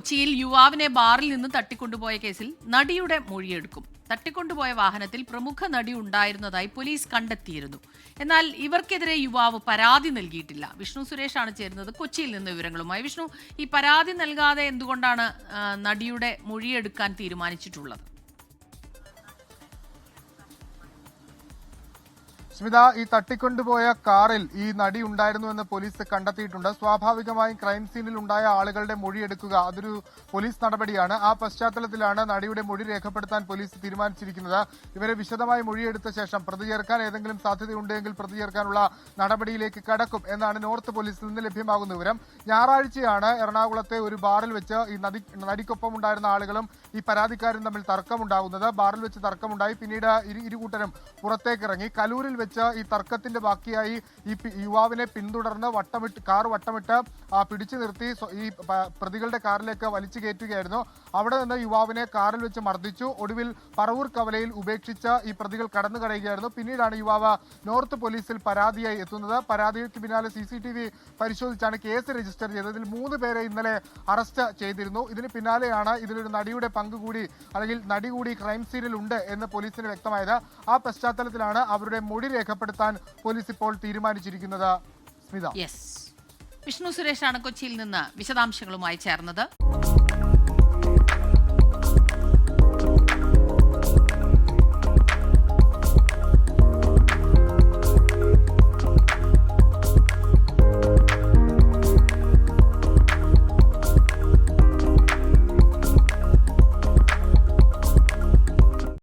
കൊച്ചിയിൽ യുവാവിനെ ബാറിൽ നിന്ന് തട്ടിക്കൊണ്ടുപോയ കേസിൽ നടിയുടെ മൊഴിയെടുക്കും. തട്ടിക്കൊണ്ടുപോയ വാഹനത്തിൽ പ്രമുഖ നടി ഉണ്ടായിരുന്നതായി പോലീസ് കണ്ടെത്തിയിരുന്നു. എന്നാൽ ഇവർക്കെതിരെ യുവാവ് പരാതി നൽകിയിട്ടില്ല. വിഷ്ണു സുരേഷാണ് ചേരുന്നത് കൊച്ചിയിൽ നിന്ന് വിവരങ്ങളുമായി. വിഷ്ണു ഈ പരാതി നൽകാതെ എന്തുകൊണ്ടാണ് നടിയുടെ മൊഴിയെടുക്കാൻ തീരുമാനിച്ചിട്ടുള്ളത്? സ്മിത ഈ തട്ടിക്കൊണ്ടുപോയ കാറിൽ ഈ നടി ഉണ്ടായിരുന്നു എന്ന് പോലീസ് കണ്ടെത്തിയിട്ടുണ്ട്. സ്വാഭാവികമായും ക്രൈം സീനിൽ ഉണ്ടായ ആളുകളുടെ മൊഴി എടുക്കുക അതൊരു പോലീസ് നടപടിയാണ്. ആ പശ്ചാത്തലത്തിലാണ് നടിയുടെ മൊഴി രേഖപ്പെടുത്താൻ പോലീസ് തീരുമാനിച്ചിരിക്കുന്നത്. ഇവരെ വിശദമായി മൊഴിയെടുത്ത ശേഷം പ്രതി ചേർക്കാൻ ഏതെങ്കിലും സാധ്യതയുണ്ടെങ്കിൽ പ്രതി ചേർക്കാനുള്ള നടപടിയിലേക്ക് കടക്കും എന്നാണ് നോർത്ത് പോലീസിൽ നിന്ന് ലഭ്യമാകുന്ന വിവരം. ഞായറാഴ്ചയാണ് എറണാകുളത്തെ ഒരു ബാറിൽ വെച്ച് ഈ നദി നടിക്കൊപ്പം ഉണ്ടായിരുന്ന ആളുകളും ഈ പരാതിക്കാരും തമ്മിൽ തർക്കമുണ്ടാകുന്നത്. ബാറിൽ വെച്ച് തർക്കമുണ്ടായി. പിന്നീട് ഇരു ഇരുകൂട്ടരും പുറത്തേക്കിറങ്ങി. കലൂരിൽ വെച്ച് ഈ തർക്കത്തിന്റെ ബാക്കിയായി ഈ യുവാവിനെ പിന്തുടർന്ന് വട്ടമിട്ട് കാർ വട്ടമിട്ട് പിടിച്ചു നിർത്തി ഈ പ്രതികളുടെ കാറിലേക്ക് വലിച്ചു കയറ്റുകയായിരുന്നു. അവിടെ നിന്ന് യുവാവിനെ കാറിൽ വെച്ച് മർദ്ദിച്ചു. ഒടുവിൽ പറവൂർ കവലയിൽ ഉപേക്ഷിച്ച ഈ പ്രതികൾ കടന്നു കളയുകയായിരുന്നു പിന്നീടാണ് യുവാവ് നോർത്ത് പോലീസിൽ പരാതിയായി എത്തുന്നത്. പരാതിക്ക് പിന്നാലെ സി സി ടി വി പരിശോധിച്ചാണ് കേസ് രജിസ്റ്റർ ചെയ്തത് ഇതിൽ മൂന്ന് പേരെ ഇന്നലെ അറസ്റ്റ് ചെയ്തിരുന്നു. ഇതിന് പിന്നാലെയാണ് ഇതിലൊരു നടിയുടെ പങ്ക് കൂടി അല്ലെങ്കിൽ നടി കൂടി ക്രൈം സീനിൽ ഉണ്ട് എന്ന് പോലീസിന് വ്യക്തമായത്. ആ പശ്ചാത്തലത്തിലാണ് അവരുടെ മൊഴി രേഖപ്പെടുത്താൻ പോലീസ് ഇപ്പോൾ തീരുമാനിച്ചിരിക്കുന്നത്. സ്മിത. വിഷ്ണു സുരേഷാണ് കൊച്ചിയിൽ നിന്ന് വിശദാംശങ്ങളുമായി ചേർന്നത്.